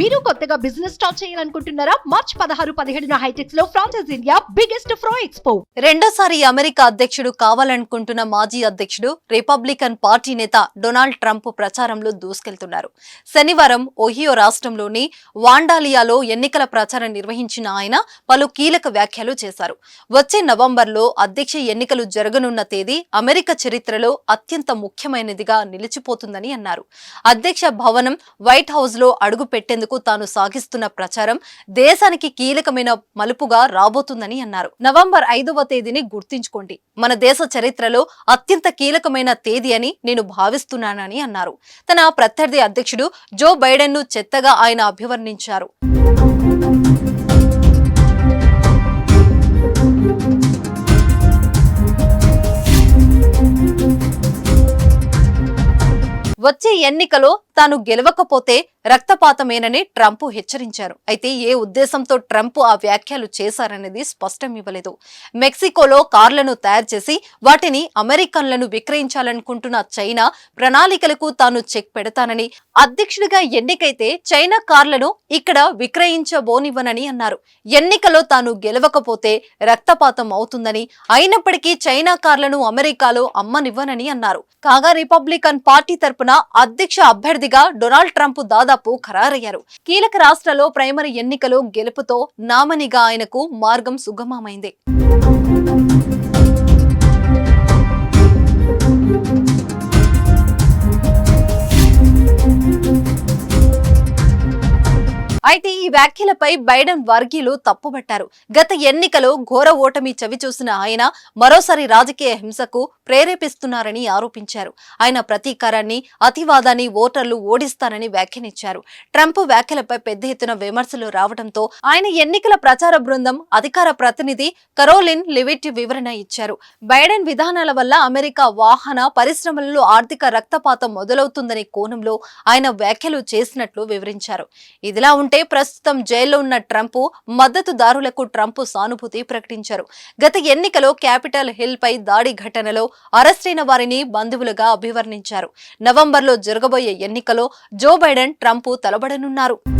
మీరు కొత్తగా business start చేయాలనుకుంటున్నారా? మార్చ్ పదహారు పదిహేడున హైటెక్స్లో franchise India biggest franchise expo రెండోసారి అమెరికా అధ్యక్షుడు కావాలనుకుంటున్న మాజీ అధ్యక్షుడు రిపబ్లికన్ పార్టీ నేత డొనాల్డ్ ట్రంప్ ప్రచారంలో దూసుకెళ్తున్నారు. శనివారం ఒహియో రాష్ట్రంలోని వాండాలియాలో ఎన్నికల ప్రచారం నిర్వహించిన ఆయన పలు కీలక వ్యాఖ్యలు చేశారు. వచ్చే నవంబర్లో అధ్యక్ష ఎన్నికలు జరగనున్న తేదీ అమెరికా చరిత్రలో అత్యంత ముఖ్యమైనదిగా నిలిచిపోతుందని అన్నారు. అధ్యక్ష భవనం వైట్ హౌస్లో అడుగు పెట్టేందుకు తాను సాగిస్తున్న ప్రచారం దేశానికి కీలకమైన మలుపుగా రాబోతుందని అన్నారు. నవంబర్ ఐదవ తేదీని గుర్తుంచుకోండి. మన దేశ చరిత్రలో అత్యంత కీలకమైన తేదీ అని నేను భావిస్తున్నానని అన్నారు. తన ప్రత్యర్థి అధ్యక్షుడు జో బైడెన్ను చెత్తగా ఆయన అభివర్ణించారు. వచ్చే ఎన్నికలో తాను గెలవకపోతే రక్తపాతమేనని ట్రంప్ హెచ్చరించారు. అయితే ఏ ఉద్దేశంతో ట్రంప్ ఆ వ్యాఖ్యలు చేశారనేది స్పష్టం ఇవ్వలేదు. మెక్సికోలో కార్లను తయారు చేసి వాటిని అమెరికన్లను విక్రయించాలనుకుంటున్న చైనా ప్రణాళికలకు తాను చెక్ పెడతానని అధ్యక్షుడిగా ఎన్నికైతే చైనా కార్లను ఇక్కడ విక్రయించబోనివ్వనని అన్నారు. ఎన్నికలో తాను గెలవకపోతే రక్తపాతం అవుతుందని అయినప్పటికీ చైనా కార్లను అమెరికాలో అమ్మనివ్వనని అన్నారు. కాగా రిపబ్లికన్ పార్టీ తరపున అధ్యక్ష అభ్యర్థిగా డొనాల్డ్ ట్రంప్ దాదాపు ఖరారయ్యారు. కీలక రాష్ట్రాల్లో ప్రైమరీ ఎన్నికలో గెలుపుతో నామనిగా ఆయనకు మార్గం సుగమమైంది. అయితే ఈ వ్యాఖ్యలపై బైడెన్ వర్గీయులు తప్పుబట్టారు గత ఎన్నికలో ఘోర ఓటమి చవిచూసిన ఆయన మరోసారి రాజకీయ హింసకు ప్రేరేపిస్తున్నారని ఆరోపించారు. ఆయన ప్రతీకారాన్ని అతివాదాన్ని ఓటర్లు ఓడిస్తారని వ్యాఖ్యానించారు. ట్రంప్ వ్యాఖ్యలపై పెద్ద ఎత్తున విమర్శలు రావడంతో ఆయన ఎన్నికల ప్రచార బృందం అధికార ప్రతినిధి కరోలిన్ లివిట్ వివరణ ఇచ్చారు. బైడెన్ విధానాల వల్ల అమెరికా వాహన పరిశ్రమలలో ఆర్థిక రక్తపాతం మొదలవుతుందనే కోణంలో ఆయన వ్యాఖ్యలు చేసినట్లు వివరించారు. ఇదిలా ఉంటే ప్రస్తుతం జైల్లో ఉన్న ట్రంప్ మద్దతుదారులకు ట్రంప్ సానుభూతి ప్రకటించారు. గత ఎన్నికలో క్యాపిటల్ హిల్ పై దాడి ఘటనలో అరెస్టైన వారిని బంధువులుగా అభివర్ణించారు. నవంబర్లో జరగబోయే ఎన్నికలో జో బైడెన్ ట్రంప్ తలబడనున్నారు.